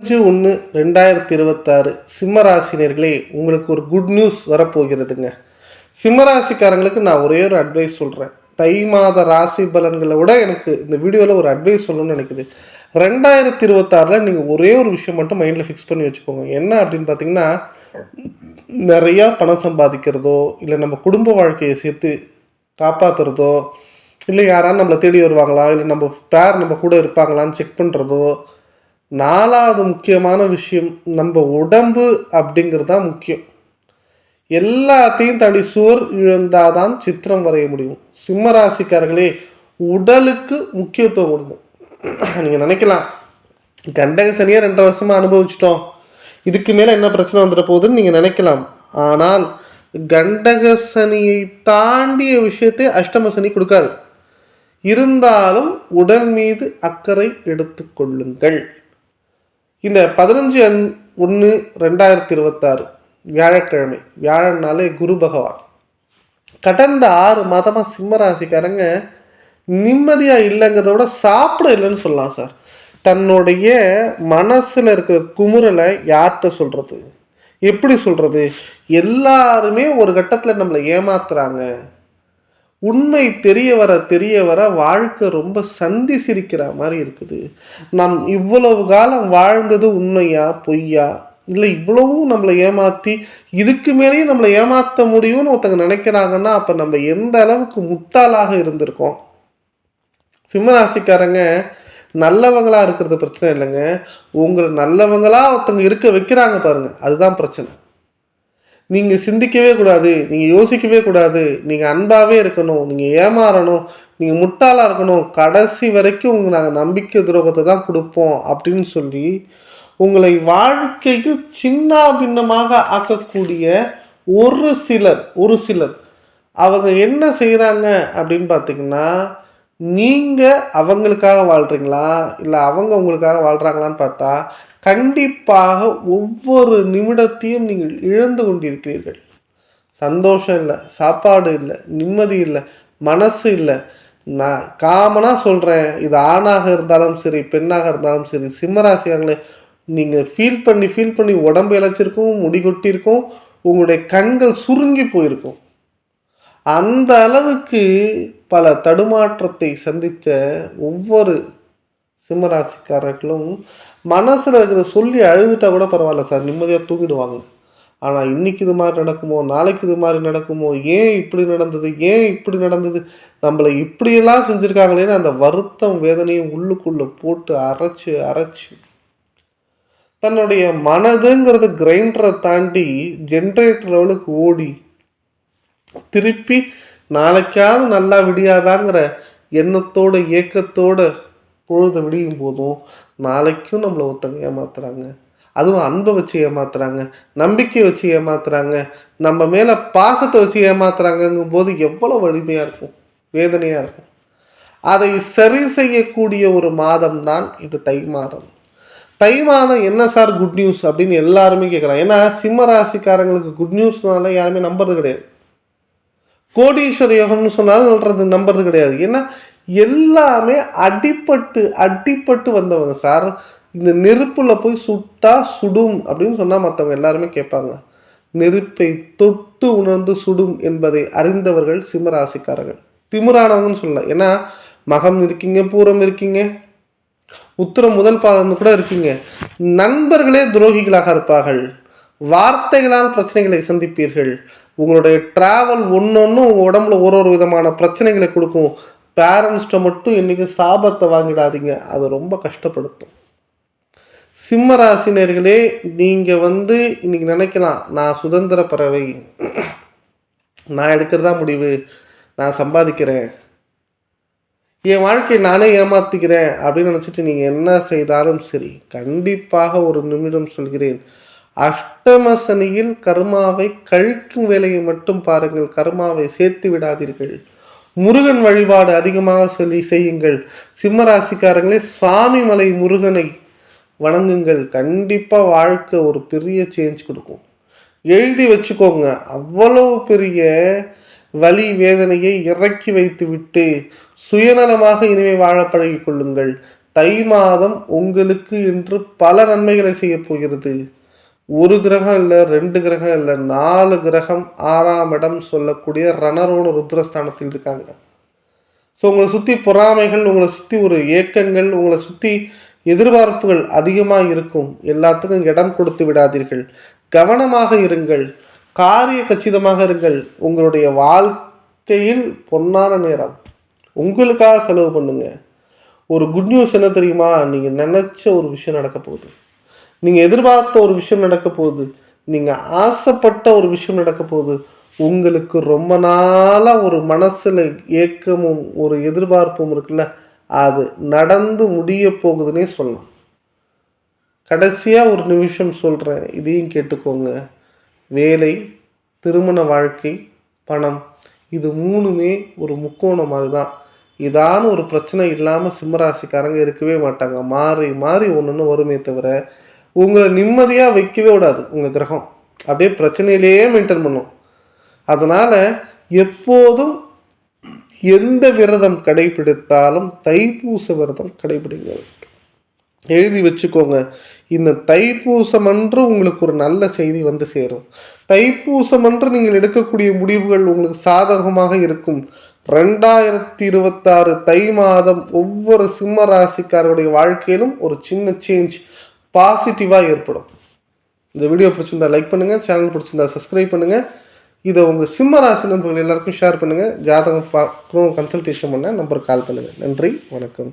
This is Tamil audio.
அஞ்சு ஒன்று ரெண்டாயிரத்தி இருபத்தாறு சிம்மராசினியர்களே உங்களுக்கு ஒரு குட் நியூஸ் வரப்போகிறதுங்க. சிம்மராசிக்காரங்களுக்கு நான் ஒரே ஒரு அட்வைஸ் சொல்கிறேன் தை மாத ராசி பலன்களை விட எனக்கு இந்த வீடியோவில் ஒரு அட்வைஸ் சொல்லணும்னு நினைக்குது. ரெண்டாயிரத்தி இருபத்தாறில் நீங்கள் ஒரே ஒரு விஷயம் மட்டும் மைண்டில் ஃபிக்ஸ் பண்ணி வச்சுக்கோங்க. என்ன அப்படின்னு பார்த்தீங்கன்னா நிறையா பணம் சம்பாதிக்கிறதோ இல்லை நம்ம குடும்ப வாழ்க்கையை சேர்த்து காப்பாற்றுறதோ இல்லை யாராவது நம்மளை தேடி வருவாங்களா இல்லை நம்ம பேர் நம்ம கூட இருப்பாங்களான்னு செக் பண்ணுறதோ நாலாவது முக்கியமான விஷயம் நம்ம உடம்பு அப்படிங்கிறது தான் முக்கியம். எல்லாத்தையும் தாண்டி சுவர் இழந்தாதான் சித்திரம் வரைய முடியும். சிம்ம ராசிக்காரர்களே உடலுக்கு முக்கியத்துவம் கொடுங்க. நீங்கள் நினைக்கலாம் கண்டக சனியாக ரெண்டு வருஷமாக அனுபவிச்சிட்டோம். இதுக்கு மேலே என்ன பிரச்சனை வந்துட போகுதுன்னு நீங்கள் நினைக்கலாம். ஆனால் கண்டக சனியை தாண்டிய விஷயத்தை அஷ்டம சனி கொடுக்காது. இருந்தாலும் உடல் மீது அக்கறை எடுத்துக்கொள்ளுங்கள் இந்த பதினஞ்சு அன் ஒன்று ரெண்டாயிரத்தி இருபத்தாறு வியாழக்கிழமை. வியாழன்னாலே குரு பகவான். கடந்த ஆறு மாதமாக சிம்மராசிக்காரங்க நிம்மதியாக இல்லைங்கிறத விட சாப்பிட இல்லைன்னு சொல்லலாம் சார். தன்னுடைய மனசில் இருக்கிற குமுறலை யார்கிட்ட சொல்கிறது எப்படி சொல்கிறது எல்லாருமே ஒரு கட்டத்தில் நம்மளை ஏமாத்துறாங்க. உண்மை தெரிய வர தெரிய வர வாழ்க்கை ரொம்ப சந்தி சிரிக்கிற மாதிரி இருக்குது. நாம் இவ்வளவு காலம் வாழ்ந்தது உண்மையா பொய்யா? இல்லை இவ்வளவும் நம்மளை ஏமாற்றி இதுக்கு மேலேயும் நம்மளை ஏமாற்ற முடியும்னு ஒருத்தங்க நினைக்கிறாங்கன்னா அப்போ நம்ம எந்த அளவுக்கு முட்டாளாக இருந்திருக்கோம்? சிம்மராசிக்காரங்க நல்லவங்களாக இருக்கிறது பிரச்சனை இல்லைங்க. உங்களை நல்லவங்களாக ஒருத்தங்க இருக்க வைக்கிறாங்க பாருங்க. அதுதான் பிரச்சனை. நீங்க சிந்திக்கவே கூடாது நீங்க யோசிக்கவே கூடாது நீங்க அன்பாவே இருக்கணும் நீங்க ஏமாறணும் நீங்க முட்டாளா இருக்கணும் கடைசி வரைக்கும் உங்களுக்கு நாங்கள் நம்பிக்கை துரோகத்தை தான் கொடுப்போம் அப்படின்னு சொல்லி உங்களை வாழ்க்கைக்கு சின்ன பின்னமாக ஆக்கக்கூடிய ஒரு சிலர் ஒரு சிலர் அவங்க என்ன செய்கிறாங்க அப்படின்னு பார்த்தீங்கன்னா நீங்கள் அவங்களுக்காக வாழ்கிறீங்களா இல்லை அவங்க உங்களுக்காக வாழ்கிறாங்களான்னு பார்த்தா கண்டிப்பாக ஒவ்வொரு நிமிடத்தையும் நீங்கள் இழந்து கொண்டிருக்கிறீர்கள். சந்தோஷம் இல்லை சாப்பாடு இல்லை நிம்மதி இல்லை மனசு இல்லை. நான் காமனாக சொல்கிறேன் இது ஆணாக இருந்தாலும் சரி பெண்ணாக இருந்தாலும் சரி சிம்மராசியாங்களே நீங்கள் ஃபீல் பண்ணி ஃபீல் பண்ணி உடம்பு இழைச்சிருக்கும் முடி கொட்டியிருக்கும் உங்களுடைய கண்கள் சுருங்கி போயிருக்கும். அந்த அளவுக்கு பல தடுமாற்றத்தை சந்தித்த ஒவ்வொரு சிம்மராசிக்காரர்களும் மனசில் இருக்கிற சொல்லி அழுதுட்டா கூட பரவாயில்ல சார். நிம்மதியாக தூங்கிடுவாங்க. ஆனால் இன்னைக்கு இது மாதிரி நடக்குமோ நாளைக்கு இது மாதிரி நடக்குமோ ஏன் இப்படி நடந்தது ஏன் இப்படி நடந்தது நம்மளை இப்படியெல்லாம் செஞ்சுருக்காங்களேன்னு அந்த வருத்தம் வேதனையும் உள்ளுக்குள்ளே போட்டு அரைச்சி அரைச்சு தன்னுடைய மனதுங்கிறது கிரைண்டரை தாண்டி ஜென்ரேட்டர் லெவலுக்கு ஓடி திருப்பி நாளைக்காவது நல்லா விடியாதாங்கிற எண்ணத்தோட ஏக்கத்தோட பொழுது விடியும் போதும் நாளைக்கும் நம்மளை ஒருத்தங்க ஏமாத்துறாங்க. அதுவும் அன்பை வச்சு ஏமாத்துறாங்க நம்பிக்கை வச்சு ஏமாத்துறாங்க நம்ம மேலே பாசத்தை வச்சு ஏமாத்துறாங்கங்கும் போது எவ்வளோ வலிமையாக இருக்கும் வேதனையாக இருக்கும். அதை சரி செய்யக்கூடிய ஒரு மாதம் தான் இது தை மாதம். தை மாதம் என்ன சார் குட் நியூஸ் அப்படின்னு எல்லாருமே கேட்குறாங்க ஏன்னா சிம்ம ராசிக்காரங்களுக்கு குட் நியூஸ்னால யாருமே நம்புறது கிடையாது. கோடீஸ்வர யோகம்னு சொன்னாலும் சொல்கிறது நம்புறது கிடையாது. ஏன்னா எல்லாமே அடிப்பட்டு அடிப்பட்டு வந்தவங்க சார். இந்த நெருப்பில் போய் சுட்டா சுடும் அப்படின்னு சொன்னால் மற்றவங்க எல்லாருமே கேட்பாங்க. நெருப்பை தொட்டு உணர்ந்து சுடும் என்பதை அறிந்தவர்கள் சிம்மராசிக்காரர்கள். திமுறானவங்கன்னு சொல்லல. ஏன்னா மகம் இருக்கீங்க பூரம் இருக்கீங்க. உத்தரம் முதல் பாதம் கூட இருக்கீங்க. நண்பர்களே துரோகிகளாக இருப்பார்கள். வார்த்தைகளால் பிரச்சனைகளை சந்திப்பீர்கள். உங்களுடைய ட்ராவல் ஒன்று ஒன்று உங்கள் உடம்புல ஒரு ஒரு விதமான பிரச்சனைகளை கொடுக்கும். பேரண்ட்ஸ்கிட்ட மட்டும் இன்றைக்கி சாபத்தை வாங்கிடாதீங்க. அது ரொம்ப கஷ்டப்படுத்தும். சிம்ம ராசினியர்களே நீங்கள் வந்து இன்றைக்கி நினைக்கலாம் நான் சுதந்திர பறவை. நான் எடுக்கிறதா முடிவு. நான் சம்பாதிக்கிறேன். என் வாழ்க்கையை நானே ஏமாத்திக்கிறேன் அப்படின்னு நினச்சிட்டு நீங்கள் என்ன செய்தாலும் சரி கண்டிப்பாக ஒரு நிமிடம் சொல்கிறேன். அஷ்டம சனியில் கர்மாவை கழிக்கும் வேலையை மட்டும் பாருங்கள் கர்மாவை சேர்த்து விடாதீர்கள். முருகன் வழிபாடு அதிகமாக சொல்லி செய்யுங்கள். சிம்மராசிக்காரங்களே சுவாமி மலை முருகனை வணங்குங்கள். கண்டிப்பாக வாழ்க்கை ஒரு பெரிய சேஞ்ச் கொடுக்கும். எழுதி வச்சுக்கோங்க. அவ்வளோ பெரிய வலி வேதனையை இறக்கி வைத்துவிட்டு சுயநலமாக இனிமே வாழ பழகிக் கொள்ளுங்கள். தை மாதம் உங்களுக்கு என்று பல நன்மைகளை செய்ய போகிறது. ஒரு கிரகம் இல்லை ரெண்டு கிரகம் இல்லை நாலு கிரகம் ஆறாம் இடம் சொல்லக்கூடிய ரணரோட ருத்ரஸ்தானத்தில் இருக்காங்க. ஸோ உங்களை சுற்றி பொறாமைகள் உங்களை சுற்றி ஒரு ஏக்கங்கள் உங்களை சுற்றி எதிர்பார்ப்புகள் அதிகமாக இருக்கும். எல்லாத்துக்கும் இடம் கொடுத்து விடாதீர்கள். கவனமாக இருங்கள். காரிய கச்சிதமாக இருங்கள். உங்களுடைய வாழ்க்கையில் பொன்னான நேரம். உங்களுக்காக செலவு பண்ணுங்க. ஒரு குட் நியூஸ் என்ன தெரியுமா? நீங்கள் நினச்ச ஒரு விஷயம் நடக்க போகுது. நீங்கள் எதிர்பார்த்த ஒரு விஷயம் நடக்க போகுது நீங்கள் ஆசைப்பட்ட ஒரு விஷயம் நடக்க போகுது உங்களுக்கு ரொம்ப நாளாக ஒரு மனசில் ஏக்கமும் ஒரு எதிர்பார்ப்பும் இருக்குல்ல? அது நடந்து முடிய போகுதுன்னே சொல்லலாம். கடைசியாக ஒரு நிமிஷம் சொல்கிறேன் இதையும் கேட்டுக்கோங்க. வேலை திருமண வாழ்க்கை பணம் இது மூணுமே ஒரு முக்கோணம் மாதிரி தான் இதான ஒரு பிரச்சனை இல்லாமல் சிம்மராசிக்காரங்க இருக்கவே மாட்டாங்க. மாறி மாறி ஒன்று வருமே தவிர உங்களை நிம்மதியாக வைக்கவே விடாது உங்கள் கிரகம். அப்படியே பிரச்சனையிலேயே மெயின்டைன் பண்ணும். அதனால் எப்போதும் எந்த விரதம் கடைபிடித்தாலும் தைப்பூச விரதம் கடைபிடிங்க எழுதி வச்சுக்கோங்க. இந்த தைப்பூசம் அன்று உங்களுக்கு ஒரு நல்ல செய்தி வந்து சேரும். தைப்பூசம் அன்று நீங்கள் எடுக்கக்கூடிய முடிவுகள் உங்களுக்கு சாதகமாக இருக்கும். ரெண்டாயிரத்தி இருபத்தாறு தை மாதம் ஒவ்வொரு சிம்ம ராசிக்காரருடைய வாழ்க்கையிலும் ஒரு சின்ன சேஞ்ச் பாசிட்டிவாக ஏற்படும். இந்த வீடியோ பிடிச்சிருந்தா லைக் பண்ணுங்கள் சேனல் பிடிச்சிருந்தா சப்ஸ்கிரைப் பண்ணுங்கள் இதை உங்கள் சிம்ம ராசி நண்பர்கள் எல்லாருக்கும் ஷேர் பண்ணுங்கள் ஜாதகம் பார்க்கணும் கன்சல்டேஷன் பண்ண நம்பருக்கு கால் பண்ணுங்கள் நன்றி வணக்கம்.